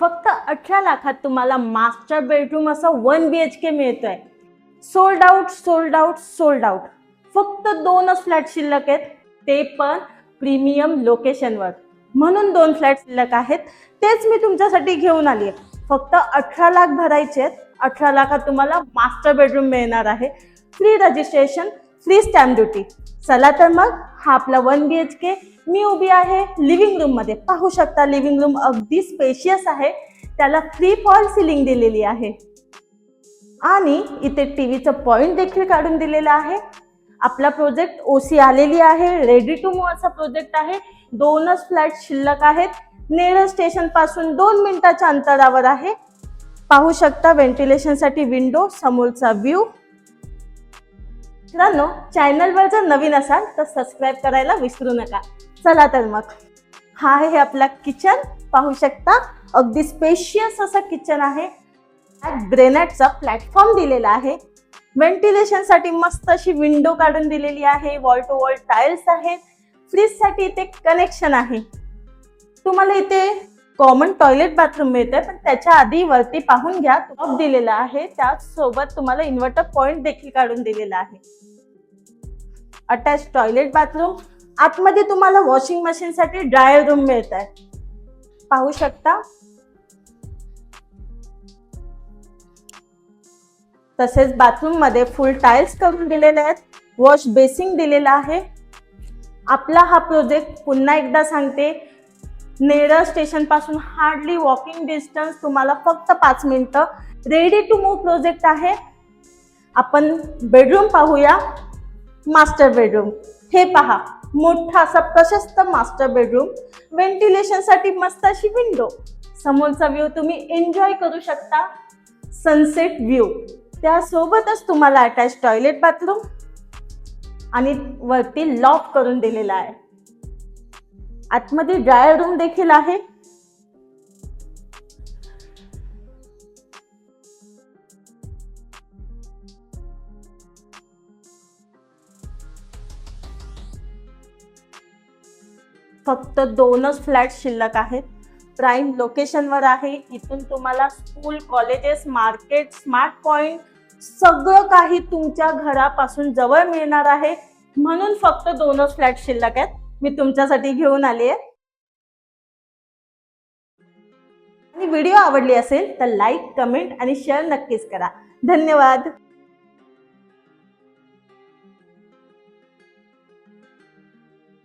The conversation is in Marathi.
फक्त अठरा लाखात तुम्हाला मास्टर बेडरूम असं वन बी एच के मिळतोय. Sold out sold out sold out फक्त दोनच फ्लॅट शिल्लक आहेत. ते पण प्रीमियम लोकेशनवर म्हणून दोन फ्लॅट शिल्लक आहेत. तेच मी तुमच्यासाठी घेऊन आली आहे. फक्त अठरा लाख भरायचे आहेत. अठरा लाखात तुम्हाला मास्टर बेडरूम मिळणार आहे. Free registration free stamp duty चला तर मग हा आपला वन बी एच के मी उभी आहे लिव्हिंग रूममध्ये. पाहू शकता लिव्हिंग रूम अगदी स्पेशियस आहे. त्याला फ्री फॉल सिलिंग दिलेली आहे. आणि इथे टीव्हीचं पॉइंट देखील काढून दिलेला आहे. आपला प्रोजेक्ट ओसी आलेली आहे. रेडी टू मूव असा प्रोजेक्ट आहे. दोनच फ्लॅट शिल्लक आहेत. नेरळ स्टेशनपासून दोन मिनिटाच्या अंतरावर आहे. पाहू शकता व्हेंटिलेशनसाठी विंडो समोरचा व्ह्यू मित्रांनो चॅनलवर जर नवीन असाल तर सबस्क्राईब करायला विसरू नका. चला तर मग. हा आहे आपला किचन पाहू शकता अगदी स्पेशियस असं किचन आहे. ग्रेनाइटचा प्लॅटफॉर्म दिलेला आहे. व्हेंटिलेशनसाठी मस्त अशी विंडो काढून दिलेली आहे. वॉल टू वॉल टाईल्स आहेत. फ्रीजसाठी इथे कनेक्शन आहे. तुम्हाला इथे कॉमन टॉयलेट बाथरूम मिळते पण त्याच्या आधी वरती पाहून घ्या टॉप दिलेला आहे त्याचसोबत तुम्हाला इन्व्हर्टर पॉइंट देखील काढून दिलेला आहे. अटॅच टॉयलेट बाथरूम आतमध्ये तुम्हाला वॉशिंग मशीन साठी ड्रायर रूम मिळत आहे पाहू शकता? तसेच बाथरूममध्ये फुल टाइल्स करून दिलेले आहेत वॉश बेसिंग दिलेला आहे. आपला हा प्रोजेक्ट पुन्हा एकदा सांगते नेरळ स्टेशनपासून हार्डली वॉकिंग डिस्टन्स तुम्हाला फक्त पाच मिनिटं रेडी टू मूव प्रोजेक्ट आहे. आपण बेडरूम पाहूया. मास्टर बेडरूम हे पहा मोठा असा प्रशस्त मास्टर बेडरूम व्हेंटिलेशनसाठी मस्त अशी विंडो समोरचा व्ह्यू तुम्ही एन्जॉय करू शकता. सनसेट व्ह्यू त्यासोबतच तुम्हाला अटॅच टॉयलेट बाथरूम आणि वरती लॉक करून दिलेला आहे. आतमध्ये ड्रायर रूम देखील आहे. फक्त दोनच फ्लॅट शिल्लक आहेत. प्राईम लोकेशनवर आहे. इथून तुम्हाला school colleges market smart point सगळं काही तुमच्या घरापासून जवळ मिळणार आहे. म्हणून फक्त दोनच फ्लॅट शिल्लक आहेत. मी तुमच्यासाठी घेऊन आली आहे. आणि व्हिडिओ आवडली असेल तर लाईक कमेंट आणि शेअर नक्कीच करा. धन्यवाद.